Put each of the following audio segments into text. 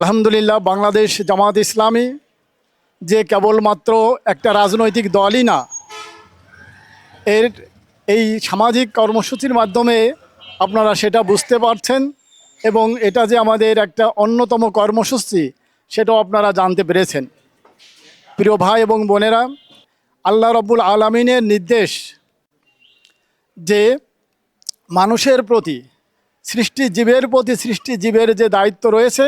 আলহামদুলিল্লাহ, বাংলাদেশ জামাত ইসলামী যে কেবলমাত্র একটা রাজনৈতিক দলই না, এর এই সামাজিক কর্মসূচির মাধ্যমে আপনারা সেটা বুঝতে পারছেন এবং এটা যে আমাদের একটা অন্যতম কর্মসূচি, সেটাও আপনারা জানতে পেরেছেন। প্রিয় ভাই এবং বোনেরা, আল্লাহ রব্বুল আলমিনের নির্দেশ যে মানুষের প্রতি সৃষ্টি জীবের প্রতি সৃষ্টি জীবের যে দায়িত্ব রয়েছে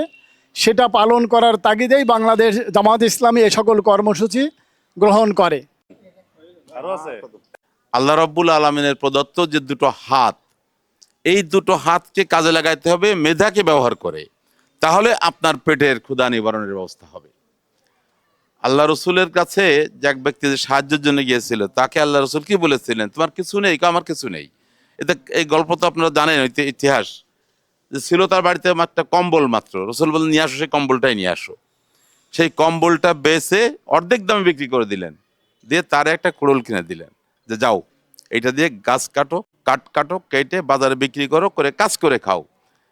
সেটা পালন করার তাগিদেই বাংলাদেশ জামাত ইসলামী এ সকল কর্মসূচি গ্রহণ করে। আল্লাহ রব্বুল আলমিনের প্রদত্ত যে দুটো হাত এই দুটো হাতকে কাজে লাগাইতে হবে মেধাকে ব্যবহার করে। তাহলে আপনার পেটের ক্ষুধা নিবারণের ব্যবস্থা হবে। আল্লাহ রসুলের কাছে যে এক ব্যক্তি যে সাহায্যের জন্য গিয়েছিল তাকে আল্লাহ রসুল কি বলেছিলেন? তোমার কিছু নেই আমার কিছু নেই। এটা এই গল্প তো আপনারা জানেন ইতিহাস। যে ছিল তার বাড়িতে একটা কম্বল মাত্র। রসুল বলেন নিয়ে আসো, সেই কম্বলটাই নিয়ে আসো। সেই কম্বলটা বেছে অর্ধেক দামে বিক্রি করে দিলেন। দিয়ে তার একটা কুড়োল কিনে দিলেন। যে যাও এটা দিয়ে গাছ কাটো কাট কাটো, কেটে বাজারে বিক্রি করো, করে কাজ করে খাও।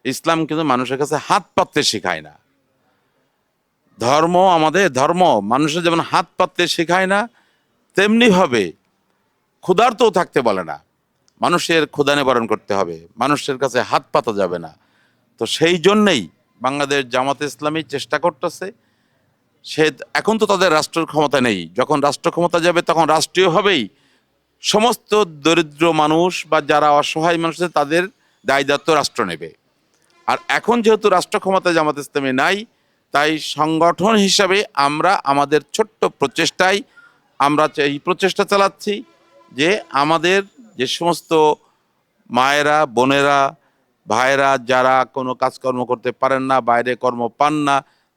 ইসলাম কিন্তু মানুষের কাছে হাত পাততে শেখায় না। ধর্ম আমাদের ধর্ম, মানুষের যেমন হাত পাততে শেখায় না, তেমনি ভাবে ক্ষুধার্তও থাকতে বলে না। মানুষের ক্ষুধা নিবারণ করতে হবে। মানুষের কাছে হাত পাতা যাবে না। তো সেই জন্যেই বাংলাদেশ জামাত ইসলামী চেষ্টা করতেছে। সে এখন তো তাদের রাষ্ট্রের ক্ষমতা নেই। যখন রাষ্ট্র ক্ষমতা যাবে তখন রাষ্ট্রীয়ভাবেই সমস্ত দরিদ্র মানুষ বা যারা অসহায় মানুষ তাদের দায় দায়িত্ব রাষ্ট্র নেবে। আর এখন যেহেতু রাষ্ট্র ক্ষমতা জামাত ইসলামী নাই, তাই সংগঠন হিসাবে আমরা আমাদের ছোট্ট প্রচেষ্টায় আমরা এই প্রচেষ্টা চালাচ্ছি যে আমাদের যে সমস্ত মায়েরা, বোনেরা ভাইয়েরা যারা কোনো কাজকর্ম করতে পারেন না বাইরে কর্ম পান না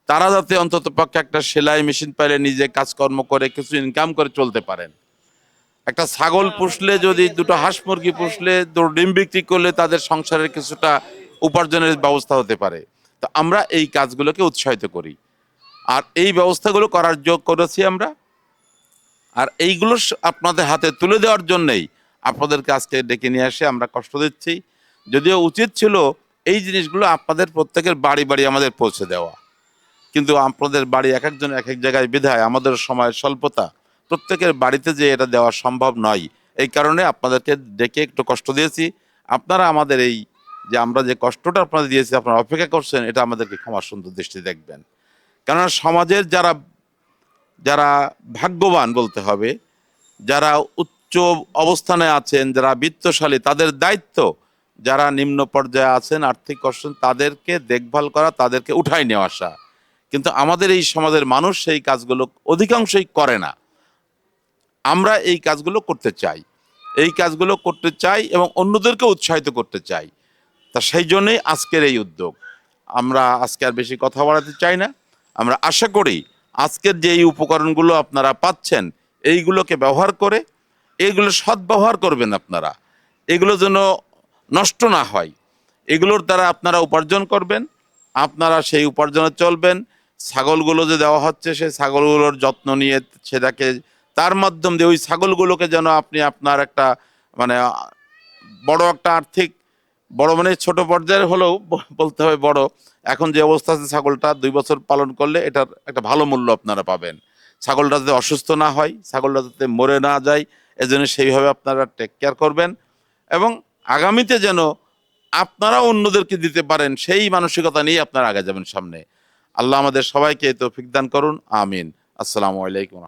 তারা যাতে অন্তত পক্ষে একটা সেলাই মেশিন পাইলে নিজে কাজকর্ম করে কিছু ইনকাম করে চলতে পারেন। একটা ছাগল পুষলে যদি দুটো হাঁস মুরগি পুষলে ডিম বিক্রি করলে তাদের সংসারের কিছুটা উপার্জনের ব্যবস্থা হতে পারে। তো আমরা এই কাজগুলোকে উৎসাহিত করি। আর এই ব্যবস্থাগুলো করার যোগ করেছি আমরা। আর এইগুলো আপনাদের হাতে তুলে দেওয়ার জন্যেই আপনাদেরকে আজকে ডেকে নিয়ে আসে আমরা কষ্ট দিচ্ছি। যদিও উচিত ছিল এই জিনিসগুলো আপনাদের প্রত্যেকের বাড়ি বাড়ি আমাদের পৌঁছে দেওয়া। কিন্তু আপনাদের বাড়ি এক একজন এক এক জায়গায় বিধায় আমাদের সময়ের স্বল্পতা। প্রত্যেকের বাড়িতে যে এটা দেওয়া সম্ভব নয়। এই কারণে আপনাদেরকে ডেকে একটু কষ্ট দিয়েছি। আপনারা আমাদের এই যে আমরা যে কষ্টটা আপনাদের দিয়েছি, আপনারা অপেক্ষা করছেন, এটা আমাদেরকে ক্ষমা সুন্দর দৃষ্টি দেখবেন। কেননা সমাজের যারা যারা ভাগ্যবান বলতে হবে, যারা উচ্চ অবস্থানে আছেন, যারা বিত্তশালী, তাদের দায়িত্ব যারা নিম্ন পর্যায়ে আছেন, আর্থিক কষ্ট, তাদেরকে দেখভাল করা, তাদেরকে উঠাই নিয়ে আসা। কিন্তু আমাদের এই সমাজের মানুষ সেই কাজগুলো অধিকাংশই করে না। আমরা এই কাজগুলো করতে চাই। এই কাজগুলো করতে চাই এবং অন্যদেরকে উৎসাহিত করতে চাই। তা সেই জন্যই আজকের এই উদ্যোগ। আমরা আজকে আর বেশি কথা বাড়াতে চাই না। আমরা আশা করি আজকের যে এই উপকরণগুলো আপনারা পাচ্ছেন, এইগুলোকে ব্যবহার করে এইগুলো সদ্ব্যবহার করবেন আপনারা। এগুলো যেন নষ্ট না হয়। এগুলোর দ্বারা আপনারা উপার্জন করবেন, আপনারা সেই উপার্জনে চলবেন। ছাগলগুলো যে দেওয়া হচ্ছে সেই ছাগলগুলোর যত্ন নিয়ে সেটাকে, তার মাধ্যম দিয়ে ওই ছাগলগুলোকে যেন আপনি আপনার একটা মানে বড় একটা আর্থিক, বড় মানে ছোট পর্যায়ের হলেও বলতে হবে বড়। এখন যে অবস্থা আছে ছাগলটা দুই বছর পালন করলে এটার একটা ভালো মূল্য আপনারা পাবেন। ছাগলটা যাতে অসুস্থ না হয়, ছাগলটা যাতে মরে না যায়, এজন্য সেইভাবে আপনারা টেক কেয়ার করবেন। এবং আগামীতে যেন আপনারা অন্যদেরকে দিতে পারেন, সেই মানসিকতা নিয়ে আপনারা আগে যাবেন সামনে। আল্লাহ আমাদের সবাইকে তো দান করুন, আমিন। আসসালামু আলাইকুম